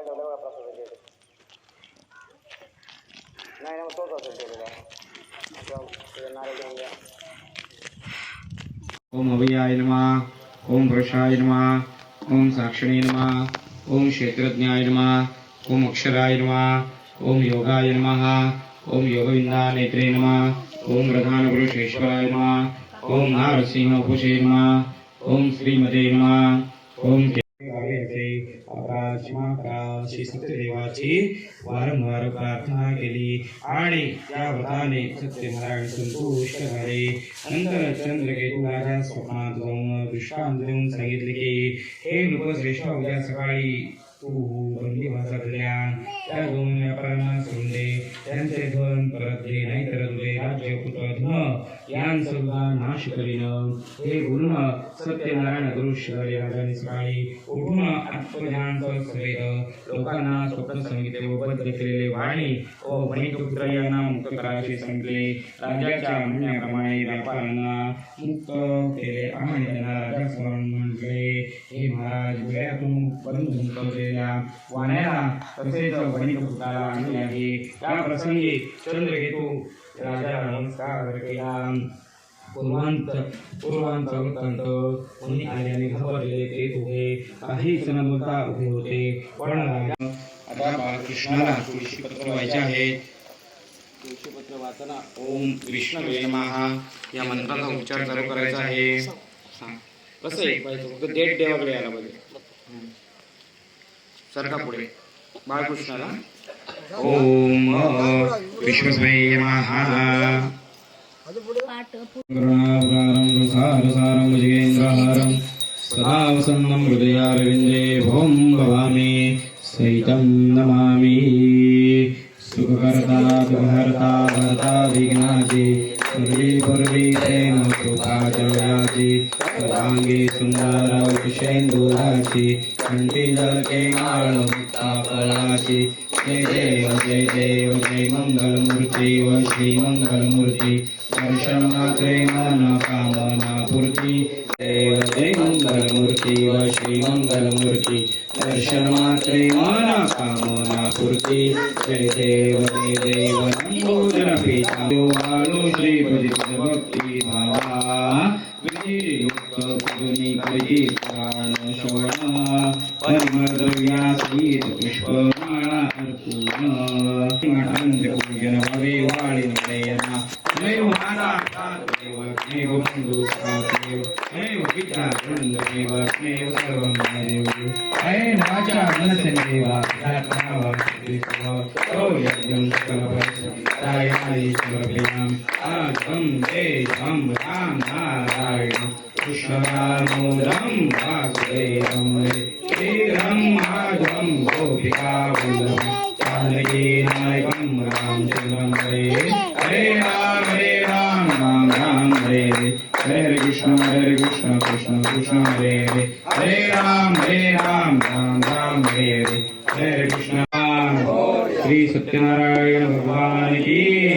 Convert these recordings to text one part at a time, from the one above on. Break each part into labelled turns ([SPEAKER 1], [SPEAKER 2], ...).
[SPEAKER 1] काय झालं बघा प्रसादाच्या इथे. नाही नाही मग तोच असेल ठेवलेला ते नारळ घेऊन द्या
[SPEAKER 2] ओम अभियाय नमा ओम वृषाय नमा ओम साक्षिणे नमा ओम क्षेत्रज्ञाय नमा ओम अक्षराय नमा ओम योगाय नमः ओम योगविंदा नेत्रे नमा ओम प्रधान पुरुषेश्वराय नमा ओम नारसिंह पुषे नमा ओम श्रीमते नमा ओम करा क्षमा करा अपराधी सत्यदेवाची वारंवार प्रार्थना केली. आणि त्या व्रताने सत्यनारायण संतुष्ट झाले. नंतर चंद्रकेतू राजा स्वप्नात जाऊन दृष्टांत देऊन सांगितले की हे नृपश्रेष्ठ उद्या सकाळी तू बंदी भाषा कल्याण त्या दोन व्यापाऱ्यांना सोडले त्यांचे धन परत दे नाहीतर तुझे राज्य पुत्र धन यांचा नाश करीन हे गुरुन सत्यनारायण गुरु झाले राजाने सकाळी उठून आत्मज्ञान सहित लोकांना स्वप्न सांगितले व बद्ध केलेले वाणी व वणिकपुत्र यांना मुक्त करायचे सांगितले. राजाच्या म्हणण्याप्रमाणे व्यापाऱ्यांना मुक्त केले. आणि त्यांना राजासमोर म्हटले हे महाराज वेळातून बंद झुंकवलेल्या वाण्याला तसेच वणिकपुत्राला आणले आहे. त्या प्रसंगी चंद्रकेतू राजा नमस्कार केला पूर्वांत कोणी आल्याने घाबरले ते उभे काहीच न बोलता उभे होते पण आता व्हायचे
[SPEAKER 1] तुळशीपत्र वाचना
[SPEAKER 2] ओम विष्णू महा या मंत्राचा उच्चार चालू करायचा आहे? कसं आहे फक्त डेट देवाकडे यायला पाहिजे. सरका पुढे बाळकृष्णाला? ओम विश्वस्वय नमः। करुणावतारं सारसारं सदा वसन्नं हृदयारविन्दे भवं भवामि सहितं नमामि। सुखकर्ता दुःखहर्ता भर्ता विघ्नाची सर्वे पूर्वी तेन कृपा जयाची सर्वांगी सुंदर उषेंदुराची कंठी जळके माळ जय देव जय देव जय मंगलमूर्ती व श्री मंगलमूर्ती. दर्शन मात्रे मन कामना पूर्ती. देव जय मंगलमूर्ती व श्री मंगलमूर्ती. दर्शन मात्रे मन कामना पूर्ती. जय देव जय देव नंबोदर पिता देवालो श्री भजित भक्ती भावा. विधियुक्त पुजुनी करी प्राण श्रवण परमद्रव्यासहित पुष्पमाळा अर्पून श्रीरामोदं देव देव देव पिता देव राम वासुदेवं श्रीरं माधवं गोपिकावल्लभं जानकी हरे राम हरे राम राम राम हरे हरे हरे हरे कृष्ण हरे कृष्ण कृष्ण कृष्ण हरे हरे। हरे राम हरे राम राम राम हरे हरे। हरे हरे कृष्ण। श्री सत्यनारायण भगवान की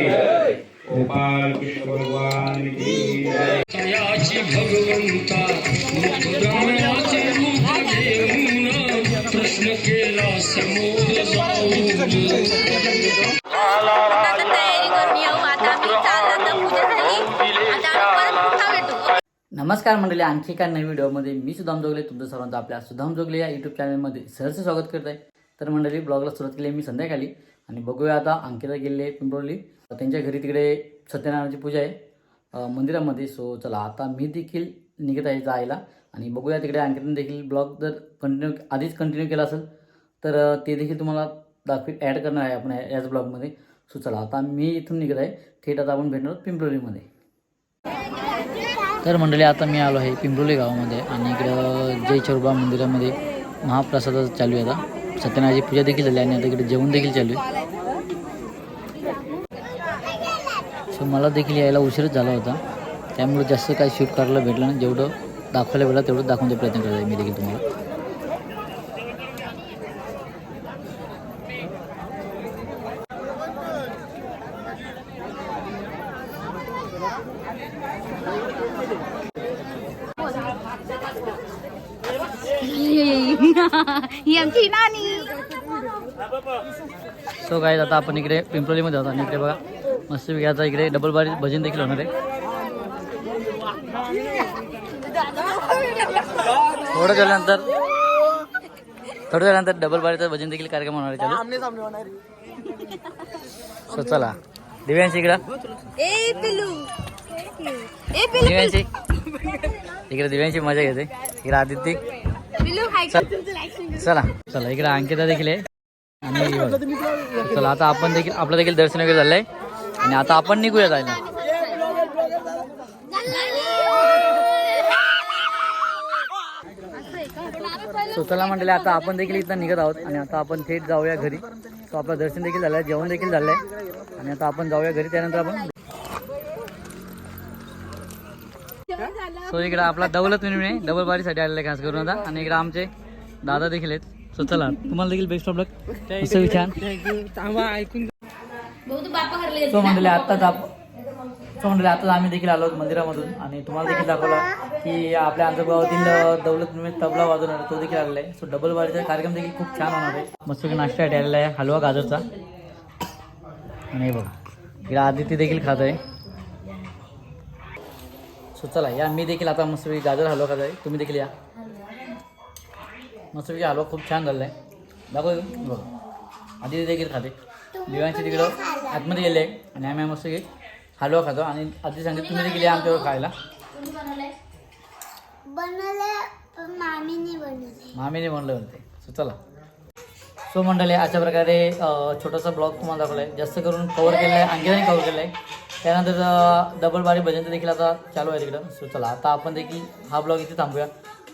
[SPEAKER 2] गोपाल कृष्ण भगवान की
[SPEAKER 3] भगवंता प्रश्न केला समोर
[SPEAKER 4] जाऊ
[SPEAKER 5] नमस्कार मंडळी आणखी एका नवीन व्हिडिओमध्ये मी सुदाम जोगले तुमचं सर्वांचं आपल्या सुधाम जोगले या यूट्यूब चॅनलमध्ये सहर्ष स्वागत करत आहे तर मंडळी ब्लॉगला सुरुवात केली मी संध्याकाळी आणि बघूया आता अंकिता गेले पिंपरोली त्यांच्या घरी तिकडे सत्यनारायणाची पूजा आहे मंदिरामध्ये. सो चला आता मी देखील निघत आहे जायला आणि बघूया तिकडे अंकिताने देखील ब्लॉग जर कंटिन्यू आधीच कंटिन्यू केला असेल तर ते देखील तुम्हाला दाखवी ॲड करणार आहे आपण याच ब्लॉगमध्ये सो चला आता मी इथून निघत आहे थेट आता आपण भेटणार आहोत पिंपरोलीमध्ये तर मंडळी आता मी आलो आहे पिंपरोली गावामध्ये आणि इकडं जय चोरबा मंदिरामध्ये महाप्रसाद चालू आहे आता. सत्यनारायणची पूजा देखील झाली आणि आता इकडे जेवण देखील चालू आहे. सो मला देखील यायला उशीरच झाला होता. त्यामुळे जास्त काही शूट करायला भेटलं नाही. जेवढं दाखवायला भेटलं तेवढं दाखवण्याचा प्रयत्न करत आहे मी देखील तुम्हाला.
[SPEAKER 4] ही आमची नानी.
[SPEAKER 5] सो काय आता आपण इकडे पिंपरोलीमध्ये आहोत आणि इकडे बघा मस्त आता इकडे डबल बारी भजन देखील होणार आहे. थोडं झाल्यानंतर थोडं झाल्यानंतर डबल बारीचं भजन देखील कार्यक्रम होणार आहे चालू. सो चला दिव्यांशी इकडं. इकडे दिव्यांशी मजा घेते. इकडे आदित्य. चला. चला. इकडे अंकिता देखील आहे. आणि. चला आता आपण देखील आपलं देखील दर्शन वगैरे झालंय. आणि आता आपण निघूया जायला. सो चला म्हटले आता आपण देखील इथं निघत आहोत. आणि आता आपण थेट जाऊया घरी. सो आपलं दर्शन देखील झालंय जेवण देखील झालंय. आणि आता आपण जाऊया घरी. त्यानंतर आपण सो इकडे आपला दौलत मिळून डबल बारीसाठी आलेला आहे खास करून आता. आणि इकडे आमचे दादा देखील आहेत. सो चला तुम्हाला देखील बेस्ट ऑफ लक असं विचार
[SPEAKER 4] ऐकून
[SPEAKER 5] सो मंडळी आत्ताच आप सो मंडळी आत्ताच आम्ही देखील आलो मंदिरामधून. आणि तुम्हाला देखील दाखवलं की आपल्या आंतरगावातील दौलत मिळून तबला वाजवणार तो देखील आलेला आहे. सो डबल बारीचा कार्यक्रम देखील खूप छान होणार आहे. मस्त नाश्त्यासाठी आलेला आहे हलवा गाजरचा. आणि बघा इकडे आदित्य देखील खात आहे. सो चला या मी देखील आता मस्तपैकी गाजर हलवा खात आहे तुम्ही देखील या. मस्तपैकी हलवा खूप छान झालेला आहे दाखव बघ. आधी देखील खाते. दिव्यांची तिकडं आतमध्ये गेले. आणि आम्ही मस्तपैकी हलवा खातो. आणि आधी सांगते तुम्ही देखील या आमच्यावर खायला.
[SPEAKER 6] मामीने
[SPEAKER 5] बनलं म्हणलं होते सो चला. सो मंडळी अशा प्रकारे छोटासा ब्लॉग तुम्हाला दाखवला आहे जास्त करून कवर केला आहे आणखी कवर केलं आहे त्यानंतर डबल बारी भजन देखील आता चालू आहे तिकडं. सो चला आता आपण देखील हा ब्लॉग इथे थांबूया.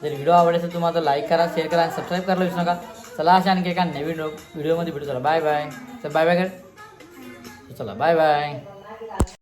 [SPEAKER 5] जर व्हिडिओ आवडला असेल तुम्हाला लाईक करा शेअर करा आणि सबस्क्राईब करायला विसरू नका. चला अशा आणखी एका नवीन व्हिडिओमध्ये भेटू. चला बाय बाय तर बाय बाय कर. चला बाय बाय